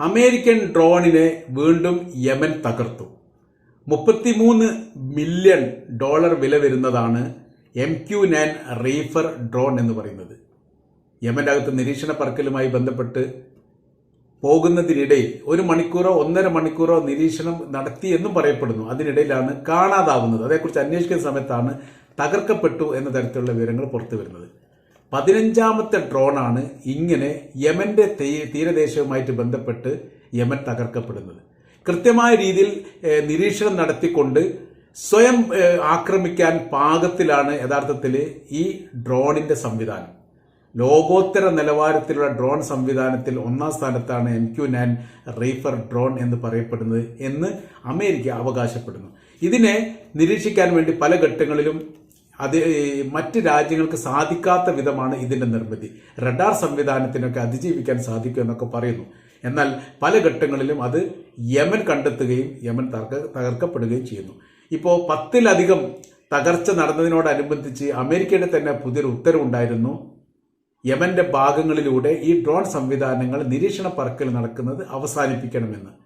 American ഡ്രോണിനെ വീണ്ടും Yemen തകർത്തു. മുപ്പത്തിമൂന്ന് മില്യൺ ഡോളർ വില വരുന്നതാണ് M Q nine Reaper drone എന്ന് പറയുന്നത്. യമന്റെ അകത്ത് നിരീക്ഷണ പറക്കലുമായി ബന്ധപ്പെട്ട് പോകുന്നതിനിടയിൽ ഒരു മണിക്കൂറോ ഒന്നര മണിക്കൂറോ നിരീക്ഷണം നടത്തി എന്നും പറയപ്പെടുന്നു. അതിനിടയിലാണ് കാണാതാവുന്നത്. അതേക്കുറിച്ച് അന്വേഷിക്കുന്ന സമയത്താണ് തകർക്കപ്പെട്ടു എന്ന തരത്തിലുള്ള വിവരങ്ങൾ പുറത്തു വരുന്നത് പതിനഞ്ചാമത്തെ ഡ്രോണാണ് ഇങ്ങനെ യമന്റെ തീരദേശവുമായിട്ട് ബന്ധപ്പെട്ട് യമൻ തകർക്കപ്പെടുന്നത്. കൃത്യമായ രീതിയിൽ നിരീക്ഷണം നടത്തിക്കൊണ്ട് സ്വയം ആക്രമിക്കാൻ പാകത്തിലാണ് യഥാർത്ഥത്തിൽ ഈ ഡ്രോണിന്റെ സംവിധാനം. ലോകോത്തര നിലവാരത്തിലുള്ള ഡ്രോൺ സംവിധാനത്തിൽ ഒന്നാം സ്ഥാനത്താണ് M Q nine Reaper drone എന്ന് പറയപ്പെടുന്നത് എന്ന് അമേരിക്ക അവകാശപ്പെടുന്നു. ഇതിനെ നിരീക്ഷിക്കാൻ വേണ്ടി പല ഘട്ടങ്ങളിലും അത് മറ്റ് രാജ്യങ്ങൾക്ക് സാധിക്കാത്ത വിധമാണ് ഇതിന്റെ നിർമ്മിതി. റഡാർ സംവിധാനത്തിനൊക്കെ അതിജീവിക്കാൻ സാധിക്കും എന്നൊക്കെ പറയുന്നു. എന്നാൽ പല ഘട്ടങ്ങളിലും അത് യമൻ കണ്ടെത്തുകയും യമൻ തകർക്ക- തകർക്കപ്പെടുകയും ചെയ്യുന്നു. ഇപ്പോൾ പത്തിലധികം തകർച്ച നടന്നതിനോടനുബന്ധിച്ച് അമേരിക്കയുടെ തന്നെ പുതിയൊരു ഉത്തരവുണ്ടായിരുന്നു. യമന്റെ ഭാഗങ്ങളിലൂടെ ഈ ഡ്രോൺ സംവിധാനങ്ങൾ നിരീക്ഷണ പറക്കൽ നടക്കുന്നത് അവസാനിപ്പിക്കണമെന്ന്.